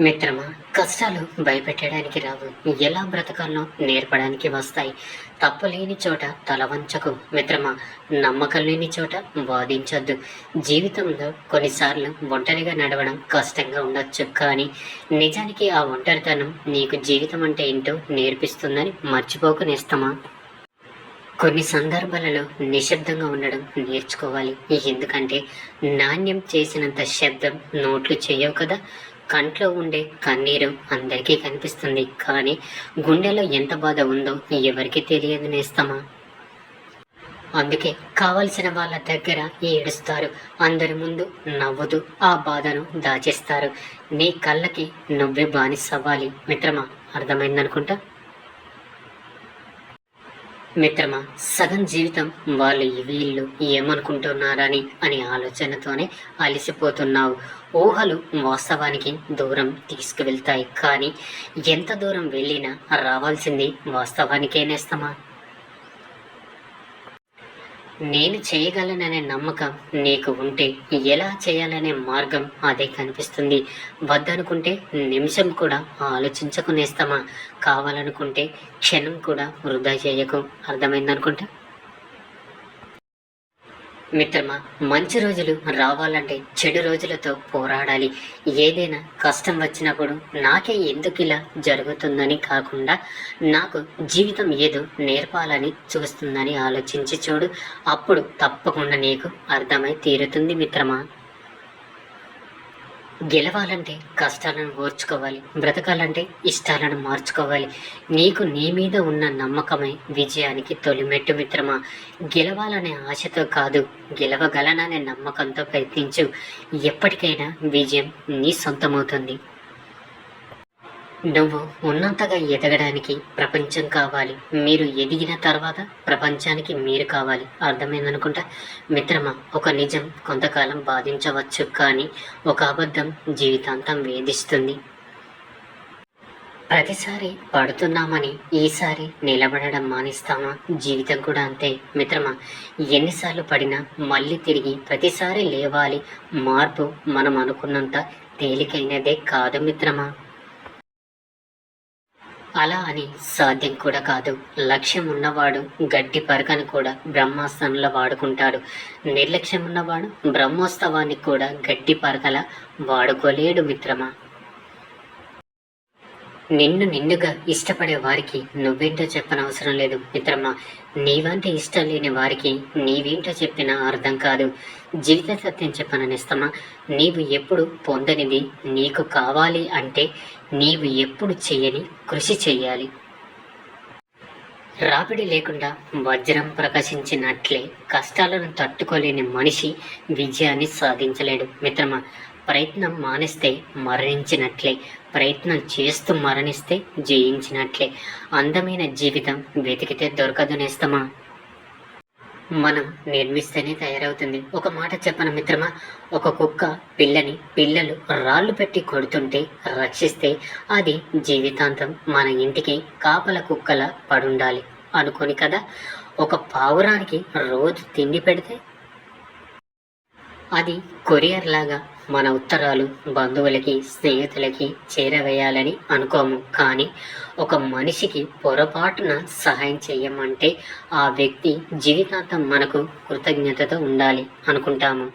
మిత్రమా కష్టాలు భయపెట్టడానికి రావు. ఎలా బ్రతకాలో నేర్పడానికి వస్తాయి. తప్పు లేని చోట తలవంచకు మిత్రమా నమ్మకం లేని చోట వాదించొద్దు. జీవితంలో కొన్నిసార్లు ఒంటరిగా నడవడం కష్టంగా ఉండొచ్చు కానీ నిజానికి ఆ ఒంటరితనం నీకు జీవితం అంటే ఏంటో నేర్పిస్తుందని మర్చిపోకు నేస్తమా? కొన్ని సందర్భాలలో నిశ్శబ్దంగా ఉండడం నేర్చుకోవాలి. ఎందుకంటే నాణ్యం చేసినంత శబ్దం నోట్లు చేయవు కదా? కంట్లో ఉండే కన్నీరు అందరికీ కనిపిస్తుంది కానీ గుండెలో ఎంత బాధ ఉందో ఎవరికి తెలియదు నేస్తమా? అందుకే కావలసిన వాళ్ళ దగ్గర ఏడుస్తారు. అందరి ముందు నవ్వుతూ ఆ బాధను దాచేస్తారు. నీ కళ్ళకి నువ్వే బానిసవ్వాలి. మిత్రమా అర్థమైందనుకుంటా? మిత్రమా సగం జీవితం వాళ్ళు వీళ్ళు ఏమనుకుంటున్నారని అని ఆలోచనతోనే అలసిపోతున్నావు. ఊహలు వాస్తవానికి దూరం తీసుకువెళ్తాయి కానీ ఎంత దూరం వెళ్ళినా రావాల్సింది వాస్తవానికే నేస్తమా నేను చేయగలననే నమ్మకం నీకు ఉంటే ఎలా చేయాలనే మార్గం అదే కనిపిస్తుంది. వద్దనుకుంటే నిమిషం కూడా ఆలోచించకునేస్తామా? కావాలనుకుంటే క్షణం కూడా వృధా చేయకు. అర్థమైందనుకుంటా? మిత్రమా మంచి రోజులు రావాలంటే చెడు రోజులతో పోరాడాలి. ఏదైనా కష్టం వచ్చినప్పుడు నాకే ఎందుకు ఇలా జరుగుతుందని కాకుండా నాకు జీవితం ఏదో నేర్పాలని చూస్తుందని ఆలోచించి చూడు. అప్పుడు తప్పకుండా నీకు అర్థమై తీరుతుంది మిత్రమా. గెలవాలంటే కష్టాలను ఓర్చుకోవాలి బ్రతకాలంటే ఇష్టాలను మార్చుకోవాలి. నీకు నీ మీద ఉన్న నమ్మకమే విజయానికి తొలిమెట్టు మిత్రమా? గెలవాలనే ఆశతో కాదు గెలవగలననే నమ్మకంతో ప్రయత్నించు. ఎప్పటికైనా విజయం నీ సొంతమవుతుంది. నువ్వు ఉన్నంతగా ఎదగడానికి ప్రపంచం కావాలి. మీరు ఎదిగిన తర్వాత ప్రపంచానికి మీరు కావాలి. అర్థమైందనుకుంటా? మిత్రమా ఒక నిజం కొంతకాలం బాధించవచ్చు కానీ ఒక అబద్ధం జీవితాంతం వేధిస్తుంది. ప్రతిసారి పడుతున్నామని ఈసారి నిలబడడం మానేస్తామా? జీవితం కూడా అంతే. మిత్రమా ఎన్నిసార్లు పడినా మళ్ళీ తిరిగి ప్రతిసారి లేవాలి. మార్పు మనం అనుకున్నంత తేలికైనదే కాదు మిత్రమా. అలా అని సాధ్యం కూడా కాదు. లక్ష్యం ఉన్నవాడు గడ్డి పరకను కూడా బ్రహ్మాస్త్రంలో వాడుకుంటాడు. నిర్లక్ష్యం ఉన్నవాడు బ్రహ్మోత్సవాన్ని కూడా గడ్డి పరకల వాడుకోలేడు మిత్రమా? నిన్ను నిన్నుగా ఇష్టపడే వారికి నువ్వేంటో చెప్పనవసరం లేదు మిత్రమా. నీవంటే ఇష్టం లేని వారికి నీవేంటో చెప్పినా అర్థం కాదు. జీవిత సత్యం చెప్పననిస్తామా? నీవు ఎప్పుడు పొందనిది నీకు కావాలి అంటే నీవు ఎప్పుడు చెయ్యని కృషి చెయ్యాలి. రాపిడి లేకుండా వజ్రం ప్రకాశించినట్లే కష్టాలను తట్టుకోలేని మనిషి విజయాన్ని సాధించలేడు మిత్రమా? ప్రయత్నం మానేస్తే మరణించినట్లే. ప్రయత్నం చేస్తూ మరణిస్తే జయించినట్లే. అందమైన జీవితం వెతికితే దొరకదు నేస్తమా? మనం నిర్మిస్తేనే తయారవుతుంది. ఒక మాట చెప్పన మిత్రమా? ఒక కుక్క పిల్లని పిల్లలు రాళ్ళు పెట్టి కొడుతుంటే రక్షిస్తే అది జీవితాంతం మన ఇంటికి కాపల కుక్కల పడుండాలి అనుకోని కదా? ఒక పావురానికి రోజు తిండి పెడితే అది కొరియర్ లాగా మన ఉత్తరాలు బంధువులకి స్నేహితులకి చేరవేయాలని అనుకోము. కానీ ఒక మనిషికి పొరపాటున సహాయం చేయమంటే ఆ వ్యక్తి జీవితాంతం మనకు కృతజ్ఞతతో ఉండాలి అనుకుంటాము.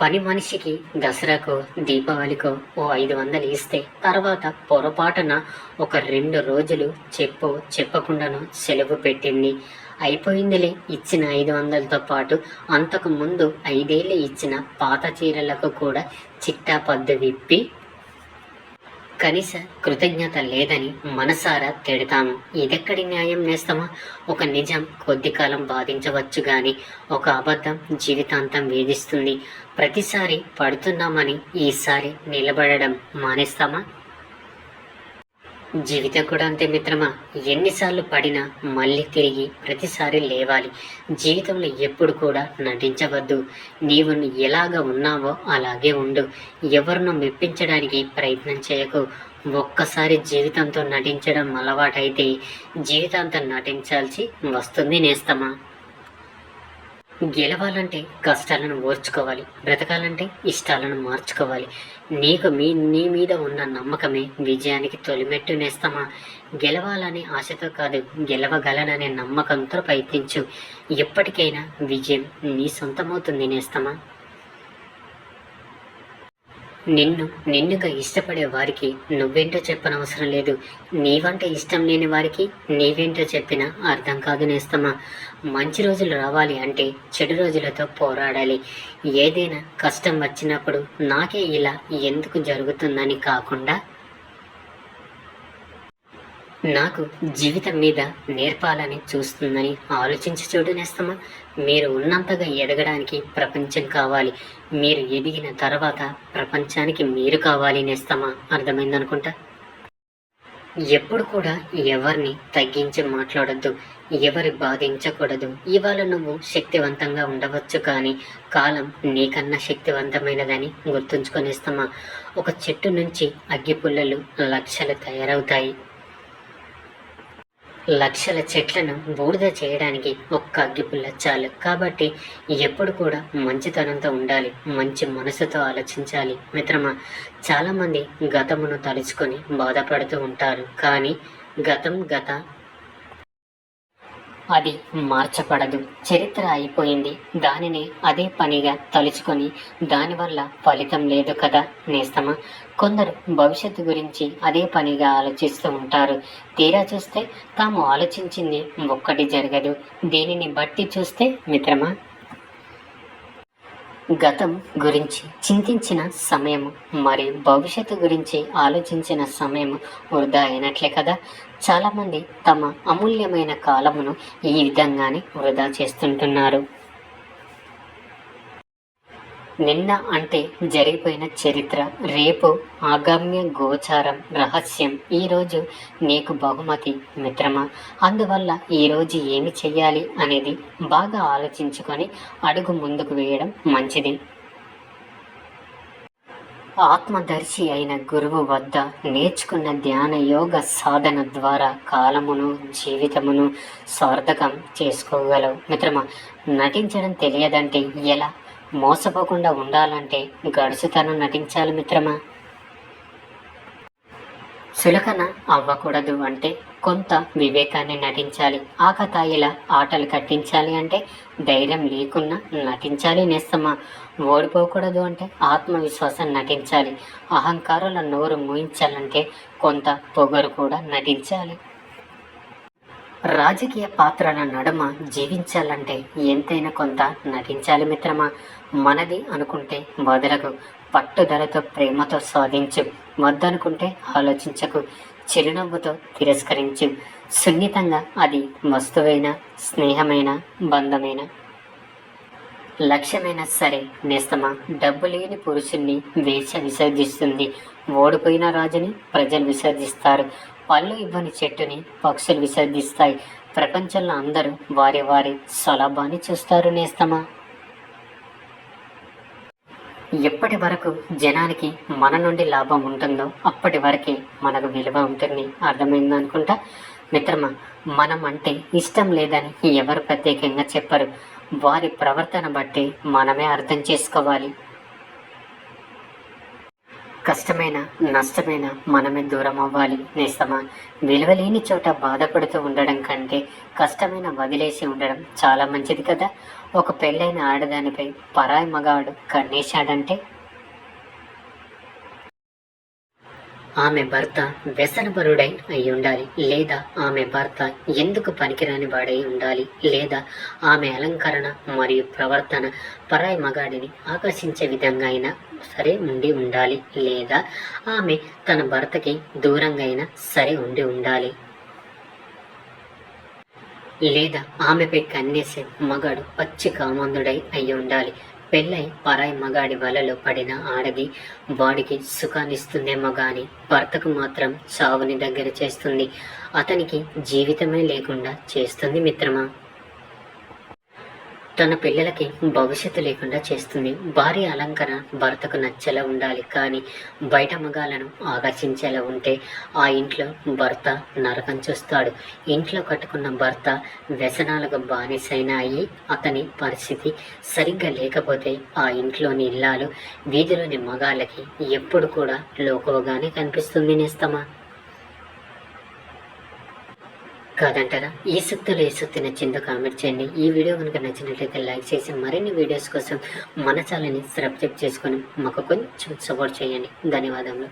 పని మనిషికి దసరాకో దీపావళికో ఓ ఐదు వందలు ఇస్తే తర్వాత పొరపాటున ఒక రెండు రోజులు చెప్పు చెప్పకుండాను సెలవు పెట్టింది. అయిపోయిందిలే. ఇచ్చిన ఐదు వందలతో పాటు అంతకు ముందు ఐదేళ్ళు ఇచ్చిన పాత చీరలకు కూడా చిట్టా పద్దు విప్పి కనీస కృతజ్ఞత లేదని మనసారా తిడతాము. ఇదెక్కడి న్యాయం నేస్తామా? ఒక నిజం కొద్ది కాలం బాధించవచ్చు గాని ఒక అబద్ధం జీవితాంతం వేధిస్తుంది. ప్రతిసారి పడుతున్నామని ఈసారి నిలబడడం మానేస్తామా? జీవితం కూడా అంతే మిత్రమా. ఎన్నిసార్లు పడినా మళ్ళీ తిరిగి ప్రతిసారి లేవాలి. జీవితంలో ఎప్పుడు కూడా నటించవద్దు. నీవు ఎలాగ ఉన్నావో అలాగే ఉండు. ఎవరినో మెప్పించడానికి ప్రయత్నం చేయకు. ఒక్కసారి జీవితంతో నటించడం అలవాటైతే జీవితాంతం నటించాల్సి వస్తుంది నేస్తమా. గెలవాలంటే కష్టాలను ఓర్చుకోవాలి బ్రతకాలంటే ఇష్టాలను మార్చుకోవాలి. నీకు మీ నీ మీద ఉన్న నమ్మకమే విజయానికి తొలిమెట్టు నేస్తామా? గెలవాలనే ఆశతో కాదు గెలవగలననే నమ్మకంతో ప్రయత్నించు. ఎప్పటికైనా విజయం నీ సొంతమవుతుంది నేస్తమా? నిన్ను నిన్నుగా ఇష్టపడే వారికి నువ్వేంటో చెప్పనవసరం లేదు. నీవంటే ఇష్టం లేని వారికి నీవేంటో చెప్పినా అర్థం కాదు నేస్తమా. మంచి రోజులు రావాలి అంటే చెడు రోజులతో పోరాడాలి. ఏదైనా కష్టం వచ్చినప్పుడు నాకే ఇలా ఎందుకు జరుగుతుందని కాకుండా నాకు జీవితం మీద నేర్పాలని చూస్తుందని ఆలోచించి చూడు నేస్తమా. మీరు ఉన్నంతగా ఎదగడానికి ప్రపంచం కావాలి. మీరు ఎదిగిన తర్వాత ప్రపంచానికి మీరు కావాలి నేస్తామా? అర్థమైందనుకుంటా? ఎప్పుడు కూడా ఎవరిని తగ్గించి మాట్లాడొద్దు ఎవరి బాధించకూడదు. ఇవాళ నువ్వు శక్తివంతంగా ఉండవచ్చు కానీ కాలం నీకన్నా శక్తివంతమైనదని గుర్తుంచుకొనేస్తామా? ఒక చెట్టు నుంచి అగ్గిపుల్లలు లక్షలు తయారవుతాయి. లక్షల చెట్లను బూడిద చేయడానికి ఒక్క అగ్గిపుల్ల చాలు. కాబట్టి ఎప్పుడు కూడా మంచితనంతో ఉండాలి. మంచి మనసుతో ఆలోచించాలి. మిత్రమా చాలామంది గతమును తలుచుకొని బాధపడుతూ ఉంటారు. కానీ గతం గత అది మార్చబడదు. చరిత్ర అయిపోయింది. దానిని అదే పనిగా తలుచుకొని దానివల్ల ఫలితం లేదు కదా నేస్తమా? కొందరు భవిష్యత్తు గురించి అదే పనిగా ఆలోచిస్తూ ఉంటారు. తీరా చూస్తే తాము ఆలోచించింది ఒక్కటి జరగదు. దీనిని బట్టి చూస్తే మిత్రమా? గతం గురించి చింతించిన సమయము మరియు భవిష్యత్తు గురించి ఆలోచించిన సమయం వృధా అయినట్లే కదా. చాలామంది తమ అమూల్యమైన కాలమును ఈ విధంగానే వృధా చేస్తుంటున్నారు. నిన్న అంటే జరిగిపోయిన చరిత్ర రేపు ఆగమ్య గోచారం రహస్యం. ఈరోజు నీకు బహుమతి మిత్రమా? అందువల్ల ఈరోజు ఏమి చెయ్యాలి అనేది బాగా ఆలోచించుకొని అడుగు ముందుకు వేయడం మంచిది. ఆత్మదర్శి అయిన గురువు వద్ద నేర్చుకున్న ధ్యాన యోగ సాధన ద్వారా కాలమును జీవితమును సార్థకం చేసుకోగలవు. మిత్రమా నటించడం తెలియదంటే ఎలా? మోసపోకుండా ఉండాలంటే గడుసుతనం నటించాలి మిత్రమా? సులకన అవ్వకూడదు అంటే కొంత వివేకాన్ని నటించాలి. ఆకతాయిల ఆటలు కట్టించాలి అంటే ధైర్యం లేకున్నా నటించాలి నేస్తమా? ఓడిపోకూడదు అంటే ఆత్మవిశ్వాసం నటించాలి. అహంకారుల నోరు మూయించాలంటే కొంత పొగరు కూడా నటించాలి. రాజకీయ పాత్రల నడుమ జీవించాలంటే ఎంతైనా కొంత నటించాలి మిత్రమా? మనది అనుకుంటే బదులకు పట్టుదలతో ప్రేమతో సాధించు. వద్దనుకుంటే ఆలోచించకు. చిరునవ్వుతో తిరస్కరించు. సున్నితంగా అది వస్తువైన స్నేహమైన బంధమైన. లక్ష్యమైనా సరే నేస్తమా? డబ్బు లేని పురుషుణ్ణి వేష విసర్జిస్తుంది. ఓడిపోయిన రాజుని ప్రజలు విసర్జిస్తారు. పళ్ళు ఇవ్వని చెట్టుని పక్షులు విసర్జిస్తాయి. ప్రపంచంలో అందరూ వారి వారి స్వలాభాన్ని చూస్తారు నేస్తమా? ఎప్పటి వరకు జనానికి మన నుండి లాభం ఉంటుందో అప్పటి వరకే మనకు విలువ ఉంటుంది. అర్థమైంది అనుకుంటా? మిత్రమా మనం అంటే ఇష్టం లేదని ఎవరు ప్రత్యేకంగా చెప్పరు. వారి ప్రవర్తన బట్టి మనమే అర్థం చేసుకోవాలి. కష్టమైన నష్టమైన మనమే దూరం అవ్వాలి. నేస్తమా విలువలేని చోట బాధపడుతూ ఉండడం కంటే కష్టమైన వదిలేసి ఉండడం చాలా మంచిది కదా. ఒక పెళ్ళైన ఆడదానిపై పరాయి మగాడు కన్నేశాడంటే ఆమె భర్త వ్యసనపరుడై అయి ఉండాలి లేదా ఆమె భర్త ఎందుకు పనికిరాని వాడై ఉండాలి? లేదా ఆమె అలంకరణ మరియు ప్రవర్తన పరాయి మగాడిని ఆకర్షించే విధంగా అయినా సరే ఉండి ఉండాలి. లేదా ఆమె తన భర్తకి దూరంగా అయినా సరే ఉండి ఉండాలి. లేదా ఆమెపై కన్నేసే మగాడు పచ్చి కామందుడై అయి ఉండాలి పెళ్ళై పరాయి మగాడి వలలో పడిన ఆడది వాడికి సుఖాన్నిస్తుందేమో గాని భర్తకు మాత్రం చావుని దగ్గర చేస్తుంది. అతనికి జీవితమే లేకుండా చేస్తుంది మిత్రమా? తన పిల్లలకి భవిష్యత్తు లేకుండా చేస్తుంది. భార్య అలంకరణ భర్తకు నచ్చేలా ఉండాలి. కానీ బయట మగాలను ఆకర్షించేలా ఉంటే ఆ ఇంట్లో భర్త నరకం చూస్తాడు. ఇంట్లో కట్టుకున్న భర్త వ్యసనాలకు బానిసైన అయ్యి అతని పరిస్థితి సరిగ్గా లేకపోతే ఆ ఇంట్లోని ఇల్లాలు వీధిలోని మగాళ్ళకి ఎప్పుడు కూడా లోకువగానే కనిపిస్తుంది నేస్తమా? కాదంటారా? ఈ సుత్తులు ఏ సుత్తి నచ్చిందో కామెంట్ చేయండి. ఈ వీడియో కనుక నచ్చినట్లయితే లైక్ చేసి మరిన్ని వీడియోస్ కోసం మన ఛానల్ని సబ్స్క్రైబ్ చేసుకొని మాకు కొంచెం సపోర్ట్ చేయండి. ధన్యవాదములు.